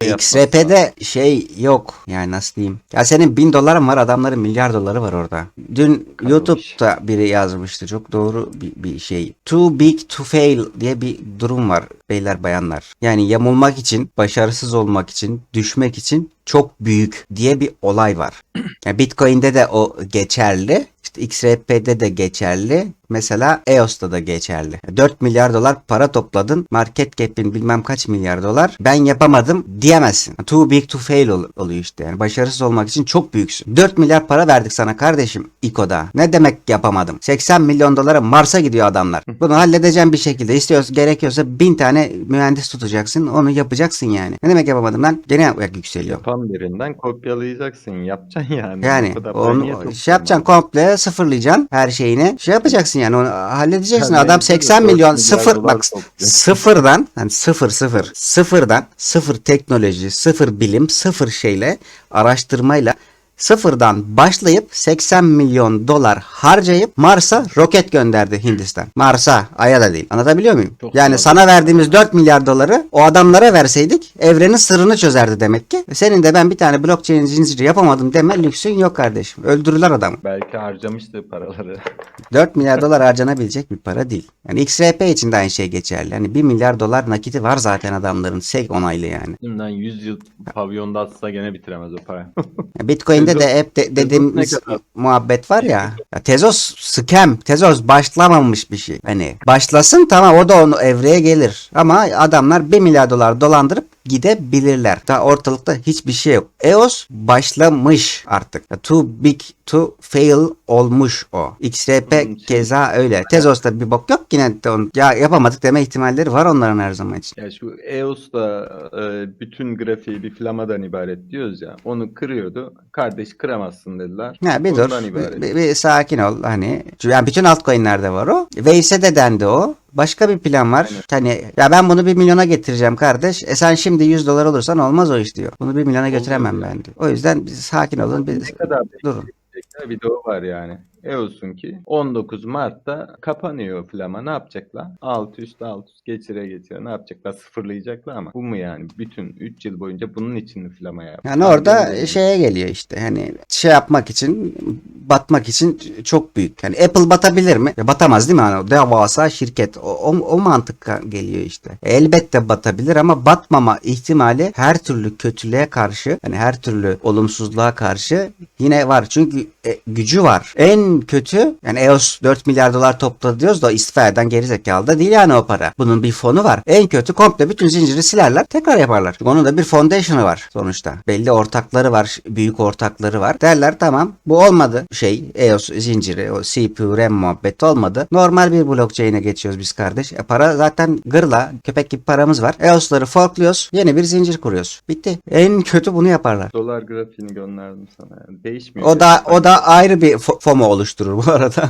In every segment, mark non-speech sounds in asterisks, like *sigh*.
XRP'de şey yok. Yani nasıl diyeyim. Ya senin bin doların var adamların milyar doları var orada. Dün Kazanmış. YouTube'da biri yazmıştı. Çok doğru bir, bir şey. Too big to fail diye bir durum var beyler bayanlar. Yani yamulmak için, başarısız olmak için, düşmek için çok büyük diye bir olay var. *clears throat* Yani Bitcoin'de de o geçerli. İşte XRP'de de geçerli. Mesela EOS'ta da geçerli. 4 milyar dolar para topladın. Market cap'in bilmem kaç milyar dolar. Ben yapamadım diyemezsin. Too big to fail ol- oluyor işte. Yani başarısız olmak için çok büyüksün. 4 milyar para verdik sana kardeşim İKO'da. Ne demek yapamadım? 80 milyon dolara Mars'a gidiyor adamlar. Bunu halledeceğim bir şekilde. İstiyorsa gerekiyorsa bin tane mühendis tutacaksın. Onu yapacaksın yani. Ne demek yapamadım lan? Gene yükseliyor. Yapan birinden kopyalayacaksın. Yapacaksın yani. Yani onu şey yapacaksın komple sıfırlayacaksın her şeyini. Şey yapacaksın yani onu halledeceksin. Yani Adam neyse de 80 dört milyon sıfır bak sıfırdan hani sıfır sıfır sıfırdan sıfır teknoloji sıfır bilim sıfır şeyle araştırmayla sıfırdan başlayıp 80 milyon dolar harcayıp Mars'a roket gönderdi Hindistan. Mars'a, Ay'a da değil. Anlatabiliyor muyum? Çok yani fazla. sana verdiğimiz 4 milyar doları o adamlara verseydik evrenin sırrını çözerdi demek ki. Senin de ben bir tane blockchain zinciri yapamadım deme lüksün yok kardeşim. Öldürürler adamı. Belki harcamıştı paraları. *laughs* 4 milyar dolar harcanabilecek bir para değil. Yani XRP için de aynı şey geçerli. Yani 1 milyar dolar nakiti var zaten adamların. SEC onaylı yani. Şimdiden 100 yıl pavyonda atsa gene bitiremez o para. Bitcoin'de de hep de, dediğimiz muhabbet var ya. ya. Tezos scam. Tezos başlamamış bir şey. Hani başlasın tamam o da onu evreye gelir. Ama adamlar 1 milyar dolar dolandırıp gidebilirler. Daha ortalıkta hiçbir şey yok. EOS başlamış artık. Too big to fail olmuş o. XRP Hmm, şey- keza öyle. Tezos'ta bir bok yok yine de onu, ya yapamadık deme ihtimalleri var onların her zaman için. Ya şu EOS'da e, bütün grafiği bir flamadan ibaret diyoruz ya. Onu kırıyordu. Kardeş kıramazsın dediler. Ya bir dur. Bundan ibaret. Bir, bir sakin ol hani. Yani bütün altcoin'lerde var o. Wave'se de dendi o. Başka bir plan var. Hani ya ben bunu bir milyona getireceğim kardeş. E sen şimdi 100 dolar olursan olmaz o iş diyor. Bunu bir milyona götüremem ben diyor. O yüzden biz sakin olun. Biz, Ne kadar durun. bir de o var yani. EOS'un ki 19 Mart'ta kapanıyor flama. Ne yapacaklar? Alt üst alt üst geçire geçire. Ne yapacaklar? Sıfırlayacaklar ama bu mu yani? Bütün 3 yıl boyunca bunun için mi flama yap? Yani orada şeye geliyor işte hani şey yapmak için batmak için çok büyük. Yani Apple batabilir mi? Ya batamaz değil mi? O devasa şirket. O, o, o mantık geliyor işte. Elbette batabilir ama batmama ihtimali her türlü kötülüğe karşı hani her türlü olumsuzluğa karşı yine var. Çünkü e, gücü var. En kötü yani EOS 4 milyar dolar topladı diyoruz da o istifa eden gerizekalı da değil yani o para. Bunun bir fonu var. En kötü komple bütün zinciri silerler tekrar yaparlar. Çünkü onun da bir foundation'ı var sonuçta. Belli ortakları var. Büyük ortakları var. Derler tamam bu olmadı şey EOS zinciri o CPU RAM muhabbeti olmadı. Normal bir blockchain'e geçiyoruz biz kardeş. E, para zaten gırla köpek gibi paramız var. EOS'ları forkluyoruz. Yeni bir zincir kuruyoruz. Bitti. En kötü bunu yaparlar. Dolar grafiğini gönderdim sana. Yani değişmiyor. O da o da ayrı bir fo- FOMO oluşturur bu *laughs* arada.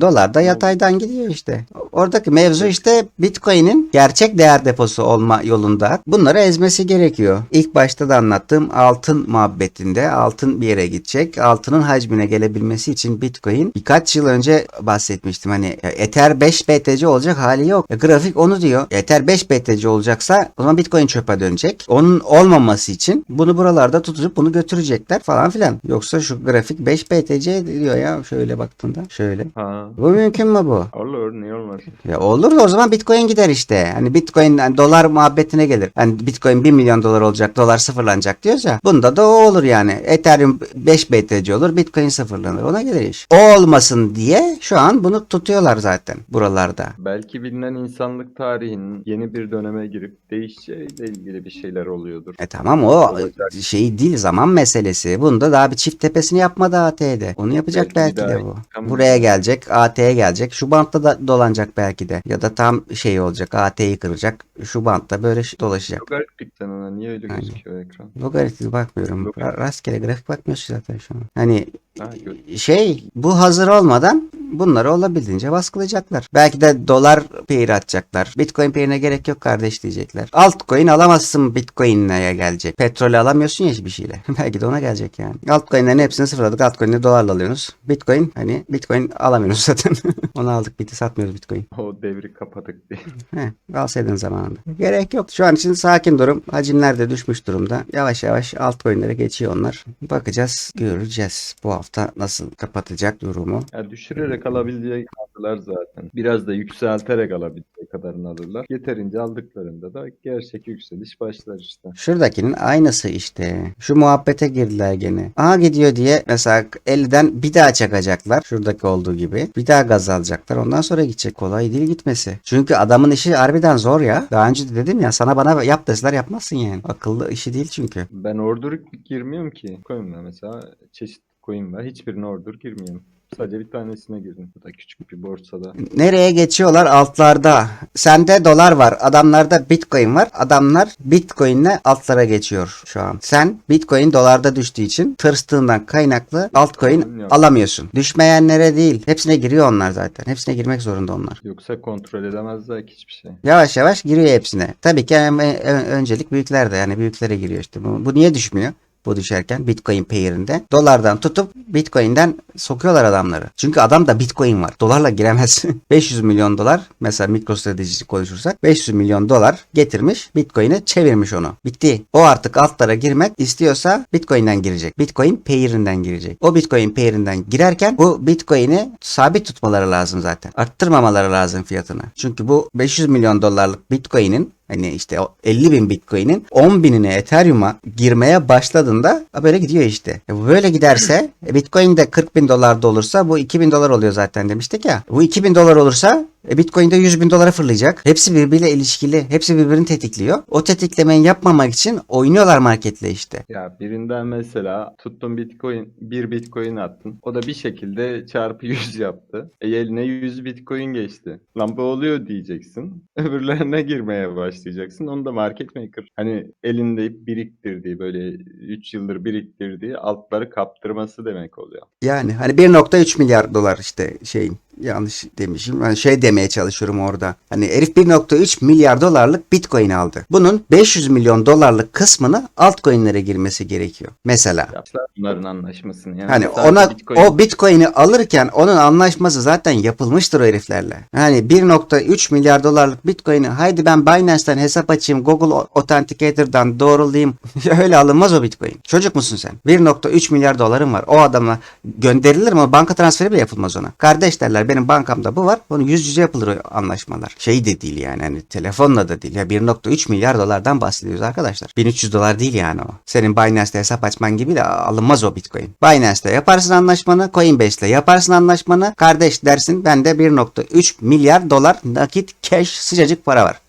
Dolar da yataydan gidiyor işte. Oradaki mevzu işte Bitcoin'in gerçek değer deposu olma yolunda bunları ezmesi gerekiyor. İlk başta da anlattığım altın muhabbetinde altın bir yere gidecek. Altının hacmine gelebilmesi için Bitcoin birkaç yıl önce bahsetmiştim. Hani ya Ether 5 BTC olacak hali yok. Ya grafik onu diyor. Ether 5 BTC olacaksa o zaman Bitcoin çöpe dönecek. Onun olmaması için bunu buralarda tutup bunu götürecekler falan filan. Yoksa şu grafik 5 BTC diyor ya şöyle baktığında. Şöyle. Ha. Bu mümkün mü bu? Olur niye olmaz? Ya olur da o zaman Bitcoin gider işte. Hani Bitcoin hani dolar muhabbetine gelir. Hani Bitcoin 1 milyon dolar olacak, dolar sıfırlanacak diyoruz ya. Bunda da o olur yani. Ethereum 5 BTC olur, Bitcoin sıfırlanır. Ona gelir iş. O olmasın diye şu an bunu tutuyorlar zaten buralarda. Belki bilinen insanlık tarihinin yeni bir döneme girip değişeceğiyle ilgili bir şeyler oluyordur. E tamam o Olacak. şey değil zaman meselesi. Bunda daha bir çift tepesini yapmadı AT'de. Onu yapacak Belki belki, de bu. tamam. Buraya gelecek, AT'ye gelecek. Şu bantta da dolanacak belki de. Ya da tam şey olacak, AT'yi kıracak. Şu bantta böyle dolaşacak. Çok gariplikten ona niye öyle Aynen. gözüküyor ekran? Logaritmik bakmıyorum. Logaritm. Ra- Rastgele grafik bakmıyorsun zaten şu an. Hani Ha, şey bu hazır olmadan bunları olabildiğince baskılayacaklar. Belki de dolar pair atacaklar. Bitcoin pair'ine gerek yok kardeş diyecekler. Altcoin alamazsın Bitcoin'le gelecek. Petrolü alamıyorsun ya hiçbir şeyle. *laughs* Belki de ona gelecek yani. Altcoin'lerin hepsini sıfırladık. Altcoin'leri dolarla alıyorsunuz. Bitcoin hani Bitcoin alamıyorsunuz *laughs* zaten. Onu aldık bitti satmıyoruz Bitcoin. O devri kapadık diye. *laughs* Heh, alsaydın zamanında. Gerek yok. Şu an için sakin durum. Hacimler de düşmüş durumda. Yavaş yavaş altcoin'lere geçiyor onlar. Bakacağız, göreceğiz. Bu hafta nasıl kapatacak durumu. Ya düşürerek alabileceği aldılar zaten. Biraz da yükselterek alabileceği kadarını alırlar. Yeterince aldıklarında da gerçek yükseliş başlar işte. Şuradakinin aynısı işte. Şu muhabbete girdiler gene. Aha gidiyor diye mesela 50'den bir daha çakacaklar. Şuradaki olduğu gibi. Bir daha gaz alacaklar. Ondan sonra gidecek. Kolay değil gitmesi. Çünkü adamın işi harbiden zor ya. Daha önce de dedim ya sana bana yap deseler yapmazsın yani. Akıllı işi değil çünkü. Ben order girmiyorum ki. Coin'le mesela çeşitli coin var. Hiçbirine order girmiyorum. Sadece bir tanesine girdim. Bu da küçük bir borsada. Nereye geçiyorlar? Altlarda. Sende dolar var. Adamlarda bitcoin var. Adamlar bitcoinle altlara geçiyor şu an. Sen bitcoin dolarda düştüğü için tırstığından kaynaklı altcoin Yok. alamıyorsun. Düşmeyenlere değil. Hepsine giriyor onlar zaten. Hepsine girmek zorunda onlar. Yoksa kontrol edemezler ki hiçbir şey. Yavaş yavaş giriyor hepsine. Tabii ki en- en- öncelik büyüklerde yani büyüklere giriyor işte. Bu, bu niye düşmüyor? Bu düşerken Bitcoin pair'inde dolardan tutup Bitcoin'den sokuyorlar adamları. Çünkü adam da Bitcoin var. Dolarla giremez. *laughs* 500 milyon dolar mesela MicroStrateji konuşursak 500 milyon dolar getirmiş Bitcoin'e çevirmiş onu. Bitti. O artık altlara girmek istiyorsa Bitcoin'den girecek. Bitcoin pair'inden girecek. O Bitcoin pair'inden girerken bu Bitcoin'i sabit tutmaları lazım zaten. Arttırmamaları lazım fiyatını. Çünkü bu 500 milyon dolarlık Bitcoin'in Hani işte o 50 bin Bitcoin'in 10 binine Ethereum'a girmeye başladığında böyle gidiyor işte. E böyle giderse e Bitcoin de 40 bin dolarda olursa bu 2000 dolar oluyor zaten demiştik ya. Bu 2000 dolar olursa e Bitcoin de 100 bin dolara fırlayacak. Hepsi birbiriyle ilişkili. Hepsi birbirini tetikliyor. O tetiklemeyi yapmamak için oynuyorlar marketle işte. Ya birinden mesela tuttun bitcoin, bir bitcoin attın. O da bir şekilde çarpı 100 yaptı. E eline 100 bitcoin geçti. Lan bu oluyor diyeceksin. *laughs* Öbürlerine girmeye başlayacaksın. Onu da market maker. Hani elinde biriktirdiği böyle 3 yıldır biriktirdiği altları kaptırması demek oluyor. Yani hani 1.3 milyar dolar işte şeyin yanlış demişim. Hani şey demeye çalışıyorum orada. Hani herif 1.3 milyar dolarlık Bitcoin aldı. Bunun 500 milyon dolarlık kısmını altcoin'lere girmesi gerekiyor. Mesela. Yaptılar bunların anlaşmasını. Yani Hani ona Bitcoin- o Bitcoin'i alırken onun anlaşması zaten yapılmıştır o heriflerle. Yani 1.3 milyar dolarlık Bitcoin'i haydi ben Binance'ten hesap açayım, Google Authenticator'dan doğrulayayım. *laughs* Öyle alınmaz o Bitcoin. Çocuk musun sen? 1.3 milyar doların var. O adama gönderilir mi? Banka transferi bile yapılmaz ona. Kardeş derler benim bankamda bu var. Onu yüz yüze yapılır anlaşmalar. Şey de değil yani hani telefonla da değil. Ya 1.3 milyar dolardan bahsediyoruz arkadaşlar. 1300 dolar değil yani o. Senin Binance'te hesap açman gibi de alınmaz o Bitcoin. Binance'te yaparsın anlaşmanı, Coinbase'le yaparsın anlaşmanı. Kardeş dersin bende 1.3 milyar dolar nakit cash sıcacık para var.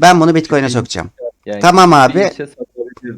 Ben bunu Bitcoin'e sokacağım. Yani Tamam abi.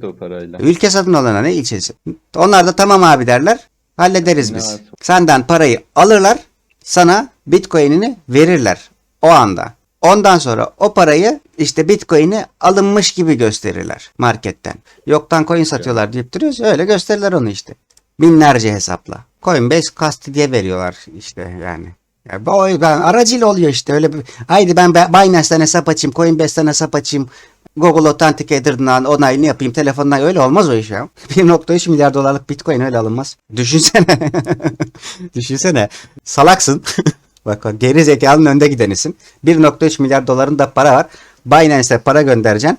o parayla. Ülke satın alana ne ilçesi? Onlar da tamam abi derler. Hallederiz biz. Senden parayı alırlar. Sana Bitcoin'ini verirler. O anda. Ondan sonra o parayı işte Bitcoin'i alınmış gibi gösterirler marketten. Yoktan coin satıyorlar deyip duruyoruz. Öyle gösterirler onu işte. Binlerce hesapla. Coinbase kasti diye veriyorlar işte yani. Ya ben aracıyla oluyor işte öyle bir. Haydi ben Be- Binance'ten hesap açayım, Coinbase'ten hesap açayım. Google Authenticator'dan onaylını yapayım telefondan öyle olmaz o iş ya. *laughs* 1.3 milyar dolarlık Bitcoin öyle alınmaz. Düşünsene. *laughs* Düşünsene. Salaksın. *laughs* Bak geri zekalının önde gidenisin. 1.3 milyar doların da para var. Binance'e para göndereceksin.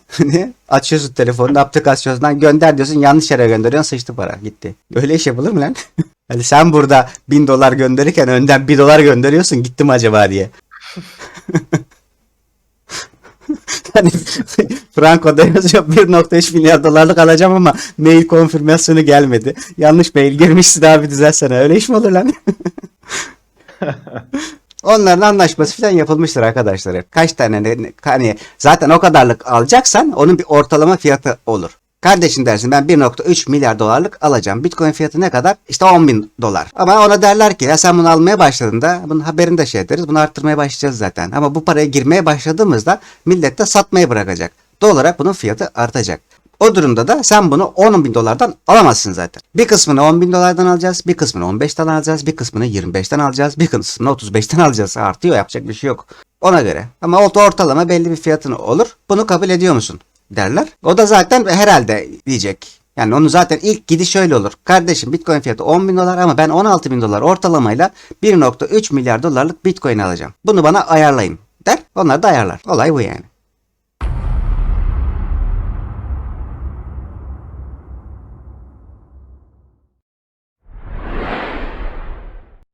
Açıyorsun telefonunu aplikasyonundan gönder diyorsun. Yanlış yere gönderiyorsun. Sıçtı para. Gitti. Öyle iş yapılır mı lan? Hani sen burada 1000 dolar gönderirken önden 1 dolar gönderiyorsun. Gitti mi acaba diye. Hani *laughs* Franco'da yazıyor 1.3 milyar dolarlık alacağım ama mail konfirmasyonu gelmedi. Yanlış mail girmişsin abi düzelsene. Öyle iş mi olur lan? *laughs* Onların anlaşması falan yapılmıştır arkadaşlar. Kaç tane ne- hani zaten o kadarlık alacaksan onun bir ortalama fiyatı olur. Kardeşin dersin ben 1.3 milyar dolarlık alacağım. Bitcoin fiyatı ne kadar? İşte 10 bin dolar. Ama ona derler ki ya sen bunu almaya başladığında bunun haberini de şey ederiz. Bunu arttırmaya başlayacağız zaten. Ama bu paraya girmeye başladığımızda millet de satmayı bırakacak. Doğal olarak bunun fiyatı artacak. O durumda da sen bunu 10 bin dolardan alamazsın zaten. Bir kısmını 10 bin dolardan alacağız, bir kısmını 15'ten alacağız, bir kısmını 25'ten alacağız, bir kısmını 35'ten alacağız. Artıyor yapacak bir şey yok. Ona göre. Ama orta ortalama belli bir fiyatın olur. Bunu kabul ediyor musun? Derler. O da zaten herhalde diyecek. Yani onu zaten ilk gidiş şöyle olur. Kardeşim Bitcoin fiyatı 10 bin dolar ama ben 16 bin dolar ortalamayla 1.3 milyar dolarlık Bitcoin alacağım. Bunu bana ayarlayın der. Onlar da ayarlar. Olay bu yani.